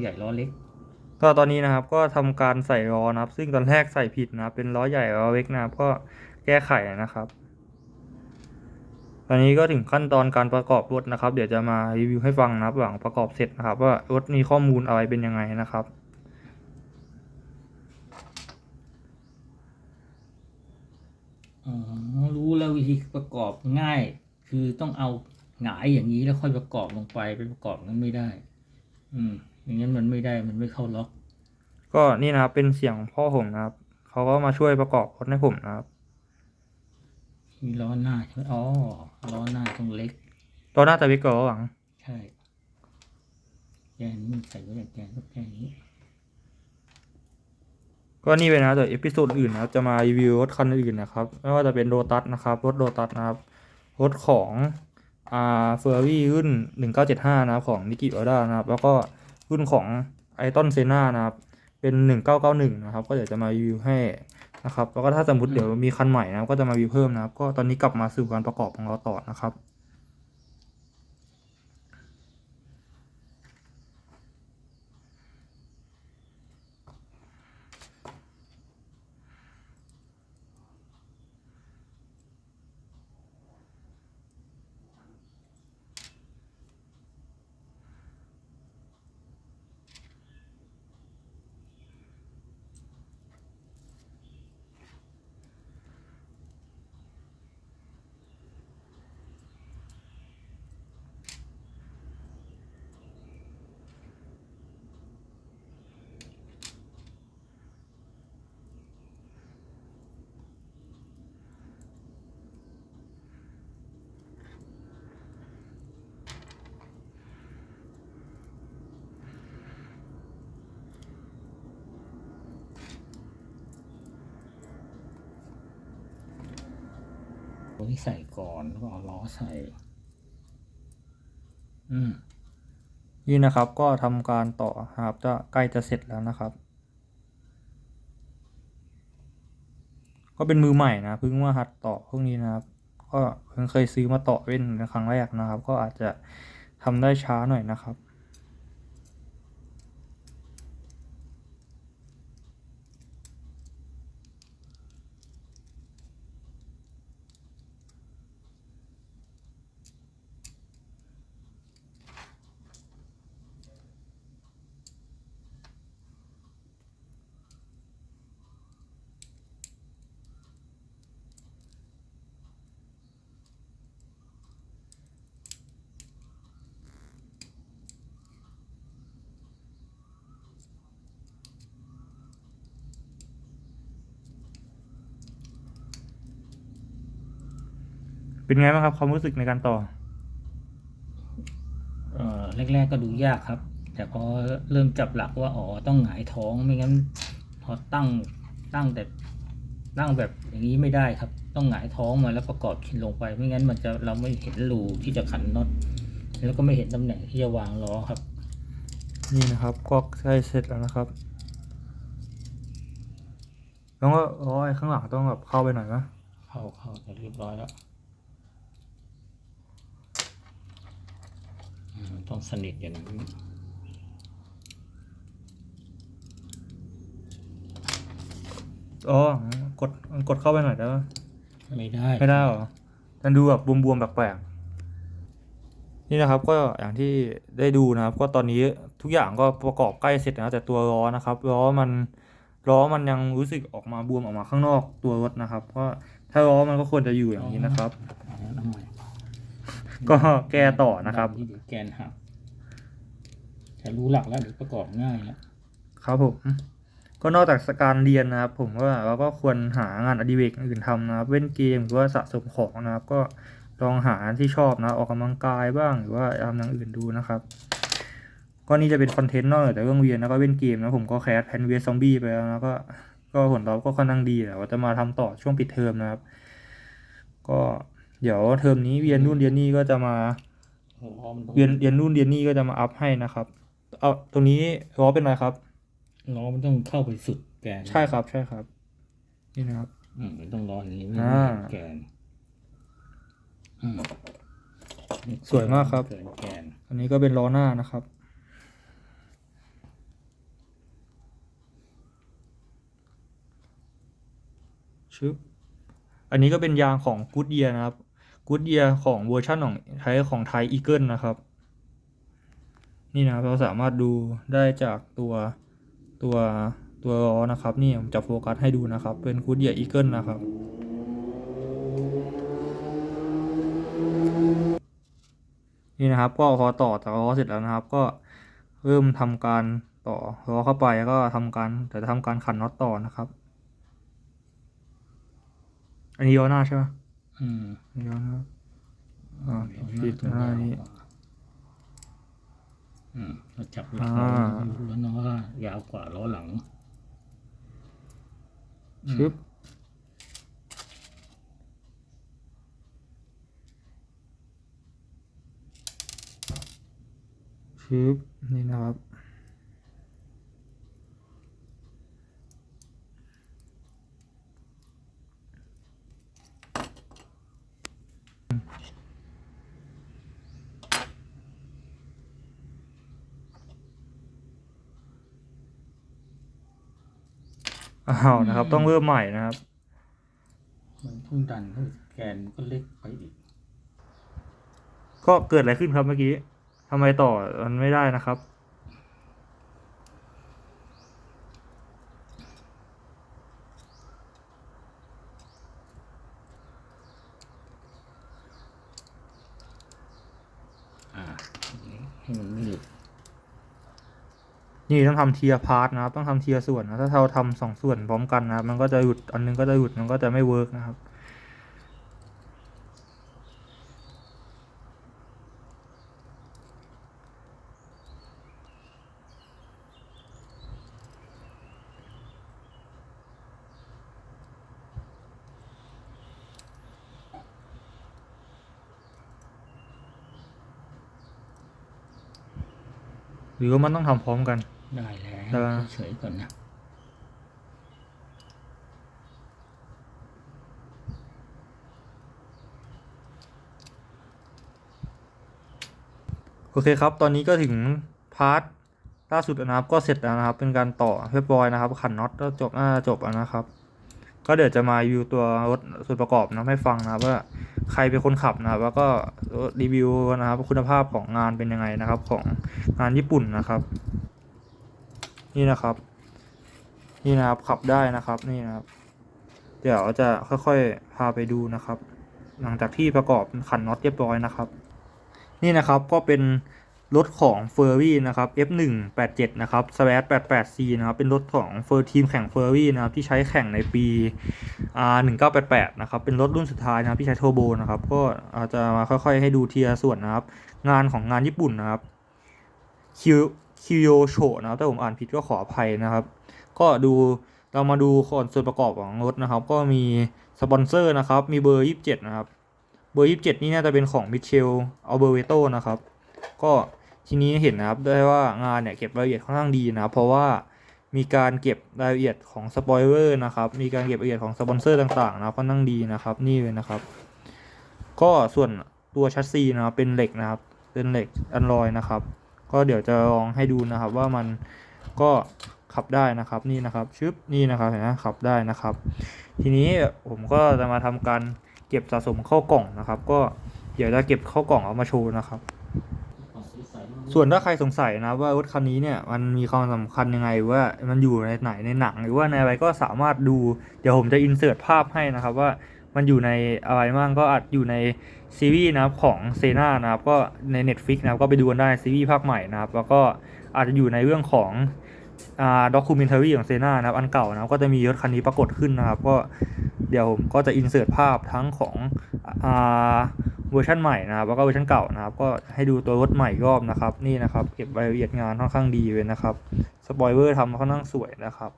ใหญ่ล้อเล็ก ก็ตอนนี้นะครับก็ทำการใส่ล้อนะครับ ซึ่งตอนแรกใส่ผิดนะครับเป็นล้อใหญ่ล้อเล็กนะครับก็แก้ไขนะครับ ตอนนี้ก็ถึงขั้นตอนการประกอบรถนะครับ เดี๋ยวจะมารีวิวให้ฟังนะครับหลังประกอบเสร็จนะครับ ว่ารถมีข้อมูลอะไรเป็นยังไงนะครับอ๋อรู้แล้ววิธีประกอบง่าย คือต้องเอาหงายอย่างนี้แล้วค่อยประกอบลงไปไปประกอบนั้นไม่ได้ อืม อย่างนั้นมันไม่ได้มันไม่เข้าล็อก ก็นี่นะครับเป็นเสียงพ่อผมนะครับเขาก็มาช่วยประกอบรถให้ผมนะครับ มีล้อหน้าใช่ไหมอ๋อล้อหน้าตรงเล็กตอนหน้าจะวิกกับล้อหลังใช่แกนนี่ใส่ไว้อย่างแกนก็แกนนี้ก็นี่เป็นนะแต่เอพิโซดอื่นนะครับจะมารีวิวรถคันอื่นนะครับไม่ว่าจะเป็นโ o ตัสนะครับรถโ o ตัสนะครับรถของอ่าเฟอร์รี่รุ่น1975นะครับของนิกิออด้านะครับ แล้วก็ รุ่นของไอตอนเซนานะครับ เป็น 1991 นะครับ ก็เดี๋ยวจะมารีวิวให้นะครับ แล้วก็ถ้าสมมติเดี๋ยวมีคันใหม่นะครับก็จะมารีวิวเพิ่มนะครับ ก็ตอนนี้กลับมาสู่การประกอบของเราต่อนะครับ ตัวที่ใส่ก่อนแล้วก็เอาล้อใส่ อืมนี่นะครับ ก็ทำการต่อครับ จะใกล้จะเสร็จแล้วนะครับ ก็เป็นมือใหม่นะเพิ่งมาหัดต่อพวกนี้นะครับ ก็เพิ่งเคยซื้อมาต่อเป็นครั้งแรกนะครับ ก็อาจจะทำได้ช้าหน่อยนะครับ เป็นไงบ้างครับความรู้สึกในการต่อเอ่อแรก ๆ ก็ดูยากครับ แต่พอเริ่มจับหลักว่าอ๋อต้องหงายท้องไม่งั้นพอตั้งตั้งแต่ตั้งแบบอย่างนี้ไม่ได้ครับ ต้องหงายท้องมาแล้วประกอบชิ้นลงไป ไม่งั้นมันจะเราไม่เห็นรูที่จะขันน็อตแล้วก็ไม่เห็นตำแหน่งที่จะวางล้อครับ นี่นะครับก็ใกล้เสร็จแล้วนะครับแล้วก็ร้อยข้างหลังต้องแบบเข้าไปหน่อยนะเข้าเข้าจะเรียบร้อยแล้วอืม ต้องสนิทอย่างนี้อ๋อกดกดเข้าไปหน่อยได้ปะไม่ได้ ไม่ได้เหรอมันดูแบบบวมๆแปลกๆนี่นะครับก็อย่างที่ได้ดูนะครับ ก็ตอนนี้ทุกอย่างก็ประกอบใกล้เสร็จแล้วแต่ตัวล้อนะครับล้อมันล้อมันยังรู้สึกออกมาบวมออกมาข้างนอกตัวรถนะครับ ก็ถ้าล้อมันก็ควรจะอยู่อย่างนี้นะครับ ก็แก้ต่อนะครับที่เดี๋ยวแกนหักแต่รู้หลักแล้วเดี๋ยวประกอบง่ายแล้วครับผมก็นอกจากการเรียนนะครับ ผมก็เราก็ควรหางานอดิเรกอื่นทำนะครับเล่นเกมหรือว่าสะสมของนะครับ ก็ลองหาที่ชอบนะออกกำลังกายบ้างหรือว่าทำอย่างอื่นดูนะครับ ก็นี่จะเป็นคอนเทนต์นอกจากเรื่องเรียนแล้วก็เล่นเกมนะผมก็แคสแพนเวซอมบี้ไปแล้วนะก็ก็ผลตอบรับก็ค่อนข้างดีแต่ว่าจะมาทำต่อช่วงปิดเทอมนะครับ ก็ เดี๋ยวเทอมนี้เรียนนู่นเรียนนี่ก็จะมาเรียนเรียนนู่นเรียนนี่ก็จะมาอัพให้นะครับ เอาตรงนี้ล้อเป็นไรครับล้อมันต้องเข้าไปสุดแกนใช่ครับ ใช่ครับ นี่นะครับ อืมมันต้องล้ออย่างนี้ไม่ได้แกนสวยมากครับอันนี้ก็เป็นล้อหน้านะครับชึบอันนี้ก็เป็นยางของกูดเดียนะครับ กูดเ e ียของเวอร์ชันของไทยของไทยอีเกิลนะครับ นี่นะครับเราสามารถดูได้จากตัวตัวตัวล้อนะครับ นี่ผมจะโฟกัสให้ดูนะครับ เป็นกูดเ e ียอีเกิลนะครับนี่นะครับก็พอต่อจากล้อเสร็จแล้วนะครับ ก็เริ่มทำการต่อล้อเข้าไปแล้วก็ทำการแต่จะทำการขันน็อตต่อนะครับ อันนี้ย้อนหน้าใช่ไหม อืมอันนี้ย้อนหน้าอ่าติดหน้านี้อืมเราจับล้อ่าอแล้วน้อยยาวกว่าล้อหลังชึบชึบนี่นะครับ อ้าวนะครับ ต้องเริ่มใหม่นะครับ มันเพิ่งดันเพิ่งแกนก็เล็กไปอีก ก็เกิดอะไรขึ้นครับเมื่อกี้ทำไมต่อมันไม่ได้นะครับ อ่าอย่างนี้ให้มันไม่หลุด นี่ต้องทำเทียร์พาร์ทนะครับ ต้องทำเทียร์ส่วนนะ ถ้าเราทำสองส่วนพร้อมกันนะครับ มันก็จะหยุด อันนึงก็จะหยุด มันก็จะไม่เวิร์กนะครับ หรือว่ามันต้องทำพร้อมกัน ได้แล้วได้แล้วเฉยๆก่อนนะโอเคครับ ตอนนี้ก็ถึงพาร์ทล่าสุดแล้วนะครับ ก็เสร็จแล้วนะครับ เป็นการต่อเรียบร้อยนะครับ ขันน็อตก็จบน่าจะจบแล้วนะครับ ก็เดี๋ยวจะมารีวิวตัวรถส่วนประกอบนะให้ฟังนะครับ ว่าใครเป็นคนขับนะครับ แล้วก็รีวิวนะครับ คุณภาพของงานเป็นยังไงนะครับ ของงานญี่ปุ่นนะครับ นี่นะครับ นี่นะครับขับได้นะครับนี่นะครับ เดี๋ยวจะค่อยๆพาไปดูนะครับ หลังจากที่ประกอบขันน็อตเรียบร้อยนะครับ นี่นะครับก็เป็นรถของ f u r r y นะครับ F187 นะครับ s w a t 88C นะครับ เป็นรถของเฟอร์ทีมแข่ง f u r r y นะครับ ที่ใช้แข่งในปีอ่า1988 นะครับ เป็นรถรุ่นสุดท้ายนะครับ ที่ใช้เทอร์โบนะครับ ก็อาจจะมาค่อยๆให้ดูเทียส่วนนะครับ งานของงานญี่ปุ่นนะครับคิว คิโยโชนะครับถ้าผมอ่านผิดก็ขออภัยนะครับ ก็ดูเรามาดูคอนส่วนประกอบของรถนะครับ ก็มีสปอนเซอร์นะครับ มีเบอร์ 27 นะครับ เบอร์ 27 นี่น่าจะเป็นของมิเชลอัลเบอร์เวโตนะครับ ก็ทีนี้เห็นนะครับได้ว่างานเนี่ยเก็บรายละเอียดค่อนข้างดีนะครับเพราะว่ามีการเก็บรายละเอียดของสปอยเลอร์นะครับ มีการเก็บรายละเอียดของสปอนเซอร์ต่างๆนะค่อนข้างดีนะครับนี่เลยนะครับ ก็ส่วนตัวชัสซีนะครับเป็นเหล็กนะครับ เป็นเหล็กอันลอยนะครับ ก็เดี๋ยวจะลองให้ดูนะครับว่ามันก็ขับได้นะครับนี่นะครับชึบนี่นะครับเห็นไหมขับได้นะครับ ทีนี้ผมก็จะมาทำการเก็บสะสมเข้ากล่องนะครับ ก็เดี๋ยวจะเก็บเข้ากล่องเอามาโชว์นะครับ ส่วนถ้าใครสงสัยนะว่ารถคันนี้เนี่ยมันมีความสำคัญยังไงว่ามันอยู่ในไหนในหนัง หรือว่าในอะไรก็สามารถดู เดี๋ยวผมจะอินเสิร์ตภาพให้นะครับว่า มันอยู่ในอะไรบ้างก็อาจอยู่ในซีรีส์นะครับของเซนานะครับก็ใน Netflix นะครับก็ไปดูกันได้ซีรีส์ภาคใหม่นะครับแล้วก็อาจจะอยู่ในเรื่องของอ่าด็อกิเมนทารีของเซนานะครับอันเก่านะครับก็จะมีรถคันนี้ปรากฏขึ้นนะครับก็เดี๋ยวผมก็จะอินเสิร์ตภาพทั้งของอ่าเวอร์ชันใหม่นะครับแล้วก็เวอร์ชันเก่านะครับ ก็ให้ดูตัวรถใหม่รอบนะครับ นี่นะครับ เก็บรายละเอียดงานค่อนข้างดีเลยนะครับ สปอยเลอร์ทำค่อนข้างสวยนะครับ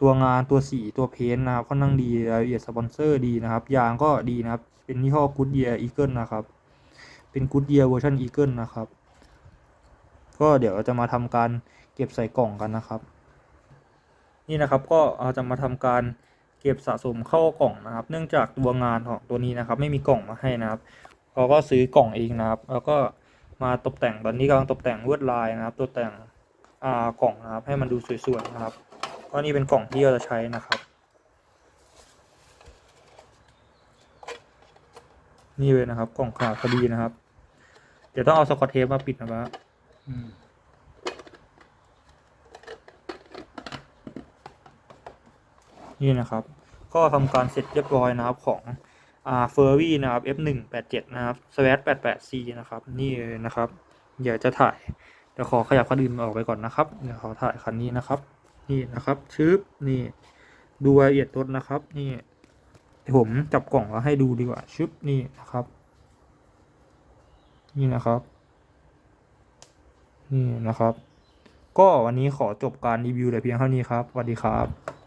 ตัวงานตัวสีตัวเพ้นท์นะครับค่อนข้างดีรายละเอียดสปอนเซอร์ดีนะครับ ยางก็ดีนะครับ เป็นยี่ห้อ Goodyear Eagle นะครับ เป็น Goodyear เวอร์ชัน Eagle นะครับ ก็เดี๋ยวเราจะมาทำการเก็บใส่กล่องกันนะครับ นี่นะครับก็เราจะมาทำการเก็บสะสมเข้ากล่องนะครับ เนื่องจากตัวงานของตัวนี้นะครับ ไม่มีกล่องมาให้นะครับเราก็ซื้อกล่องเองนะครับ แล้วก็มาตกแต่งตอนนี้กำลังตกแต่งลวดลายนะครับ ตกแต่งอ่ากล่องนะครับ ให้มันดูสวยๆนะครับ ก็นี่เป็นกล่องที่เราจะใช้นะครับ นี่เลยนะครับ กล่องขนาดพอดีนะครับ เดี๋ยวต้องเอาสกอตเทปมาปิดนะบ้าอืมนี่นะครับ ก็ทำการเสร็จเรียบร้อยนะครับของอ่าเฟอร์วี่นะครับ F187 นะครับ Swat 88C นะครับ นี่เลยนะครับ เดี๋ยวจะถ่าย เดี๋ยวขอขยับคันอื่นออกไปก่อนนะครับ เดี๋ยวขอถ่ายคันนี้นะครับ นี่นะครับ ชึบ นี่ ดูรายละเอียดรถนะครับ นี่ผมจับกล่องแล้วให้ดูดีกว่า ชึบ นี่นะครับ นี่นะครับ นี่นะครับ ก็วันนี้ขอจบการรีวิวแต่เพียงเท่านี้ครับ สวัสดีครับ